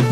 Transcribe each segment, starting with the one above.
you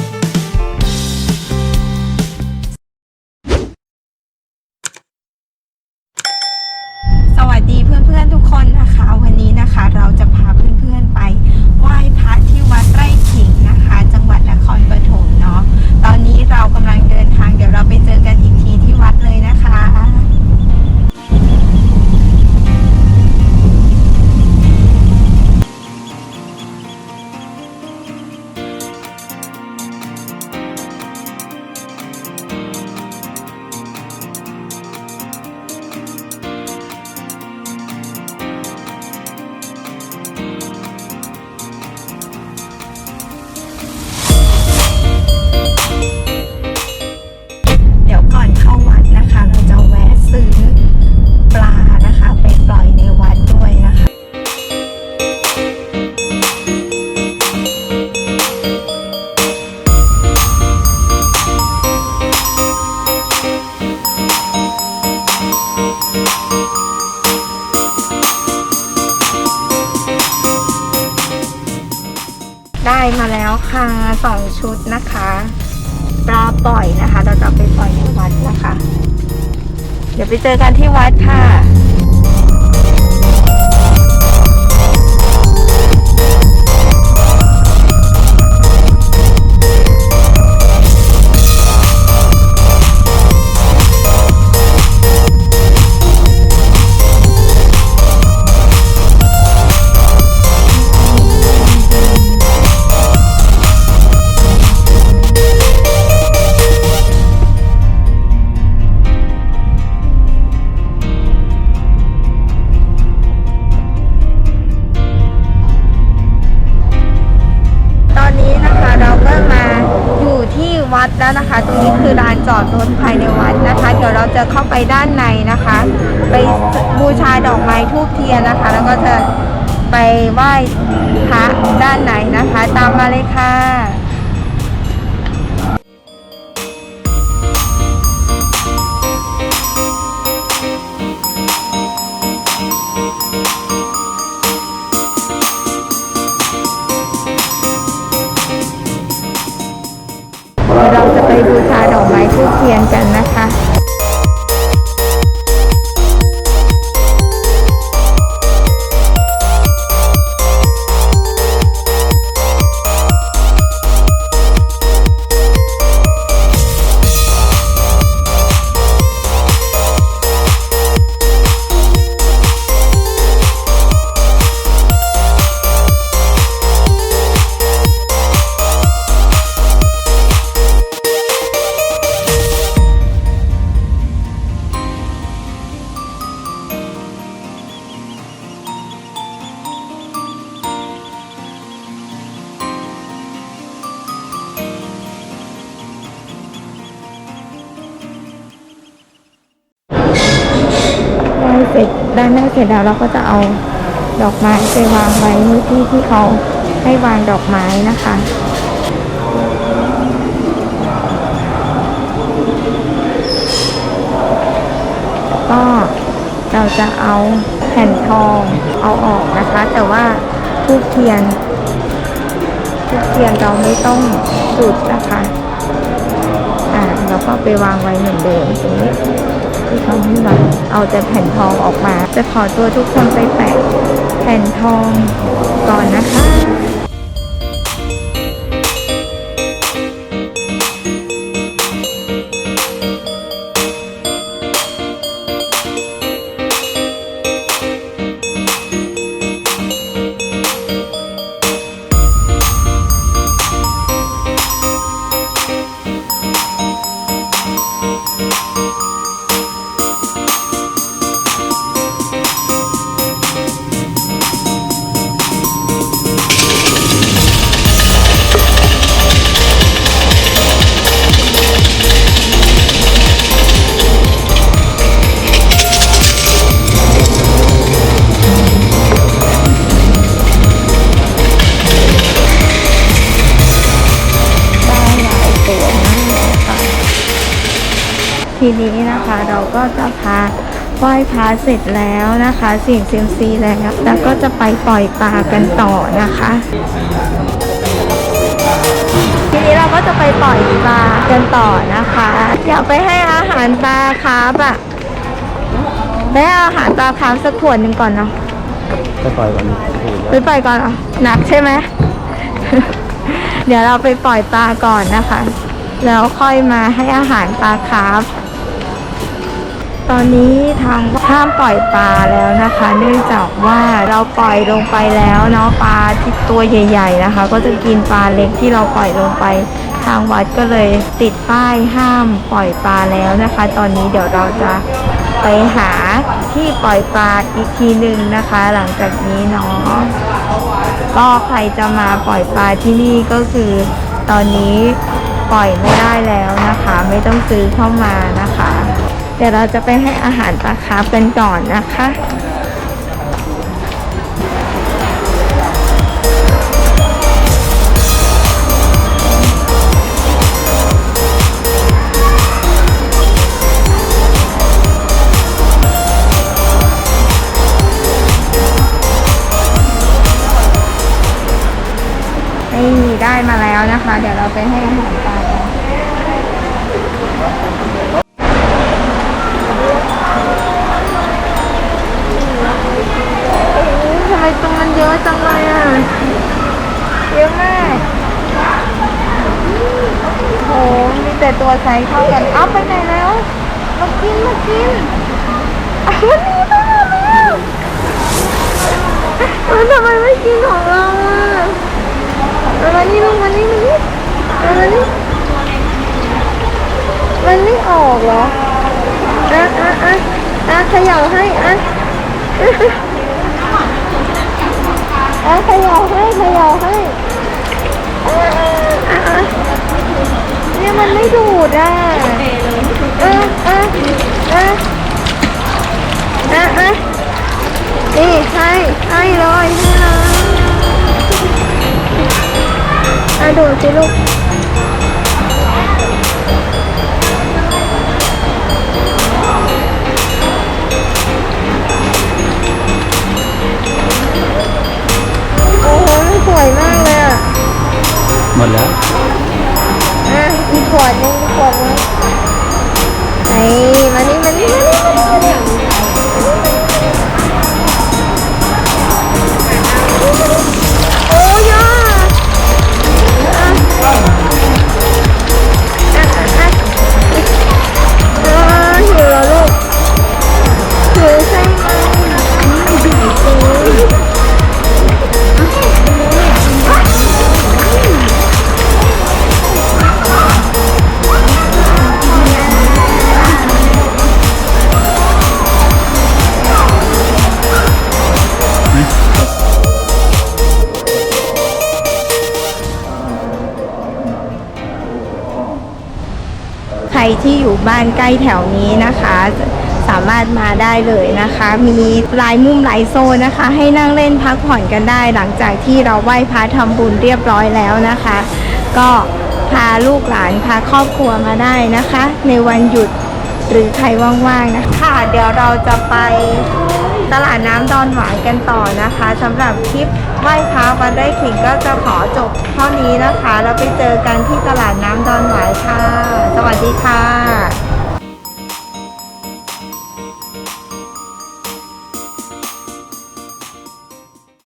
มาแล้วค่ะสองชุดนะคะ ปลาปล่อยนะคะ เราจะไปปล่อยในวัดนะคะ เดี๋ยวไปเจอกันที่วัดค่ะ วัดแล้วนะคะ ตรงนี้คือลานจอดรถภายในวัดนะคะ เดี๋ยวเราจะเข้าไปด้านในนะคะ ไปบูชาดอกไม้ทูบเทียนนะคะ แล้วก็จะไปไหว้พระด้านในนะคะ ตามมาเลยค่ะ บูชาดอกไม้ทูบเทียนกันนะคะ เสร็จด้านหน้าเสร็จแล้วเราก็จะเอาดอกไม้ไปวางไว้ในที่ที่เขาให้วางดอกไม้นะคะก็เราจะเอาแผ่นทองเอาออกนะคะ แต่ว่าทูบเทียนทูบเทียนเราไม่ต้องจุดนะคะ อ่าเราก็ไปวางไว้เหมือนเดิมตรงนี้ เขาให้วาเอาแต่แผ่นทองออกมา จะขอตัวทุกคนไปแปะแผ่นทองก่อนนะคะ ทีนี้นะคะเราก็จะพาไหว้พระเสร็จแล้วนะคะเสี่ยงเซียมซีแล้วแล้วก็จะไปปล่อยปลากันต่อนะคะ ทีนี้เราจะไปปล่อยปลากันต่อนะคะ อยากไปให้อาหารปลาคาร์ฟอะไปให้อาหารปลาคาร์ฟสักขวดหนึ่งก่อนเนาะก็ปล่อยก่อนโอ้โหไปปล่อยก่อนเหรอหนักใช่ไหม เดี๋ยวเราไปปล่อยปลาก่อนนะคะ แล้วค่อยมาให้อาหารปลาคาร์ฟ ตอนนี้ทางห้ามปล่อยปลาแล้วนะคะ เนื่องจากว่าเราปล่อยลงไปแล้วเนาะปลาที่ตัวใหญ่ ๆนะคะ ก็จะกินปลาเล็กที่เราปล่อยลงไป ทางวัดก็เลยติดป้ายห้ามปล่อยปลาแล้วนะคะ ตอนนี้เดี๋ยวเราจะไปหาที่ปล่อยปลาอีกทีหนึ่งนะคะ หลังจากนี้เนาะก็ใครจะมาปล่อยปลาที่นี่ก็คือตอนนี้ปล่อยไม่ได้แล้วนะคะ ไม่ต้องซื้อเข้ามานะคะ เดี๋ยวเราจะไปให้อาหารปลาคาร์ฟกันก่อนนะคะนี่ได้มาแล้วนะคะ เดี๋ยวเราไปให้อาหารปลากันทำไม ตรงมันเยอะจังเลยอะเยอะมากโอ้มีแต่ตัวไซส์เท่ากันเอาไปไหนแล้วมากินมากินอาวันนี้ไปหมดแล้วแล้วทำไมไม่กินของเราอะมานี่ลูกมานี่มานี่มานี่มันไม่ออกเหรออะอะอะอะเขย่าให้อะ อะเขย่าให้ขย่าให้อะอะอะเนี่ยมันไม่ดูดอะอะอะอะอะอะนี่ให้ให้เลยให้เลยอะดูสิลูก วดนึงอีกขวด ที่อยู่บ้านใกล้แถวนี้นะคะ สามารถมาได้เลยนะคะ มีหลายมุมหลายโซนนะคะ ให้นั่งเล่นพักผ่อนกันได้ หลังจากที่เราไหว้พระทำบุญเรียบร้อยแล้วนะคะ ก็พาลูกหลานพาครอบครัวมาได้นะคะ ในวันหยุดหรือใครว่างๆนะคะค่ะเดี๋ยวเราจะไป ตลาดน้ำดอนหวายกันต่อนะคะสำหรับคลิปไหว้พระวันได้ขิงก็จะขอจบเท่านี้นะคะ แล้วไปเจอกันที่ตลาดน้ำดอนหวายค่ะ สวัสดีค่ะ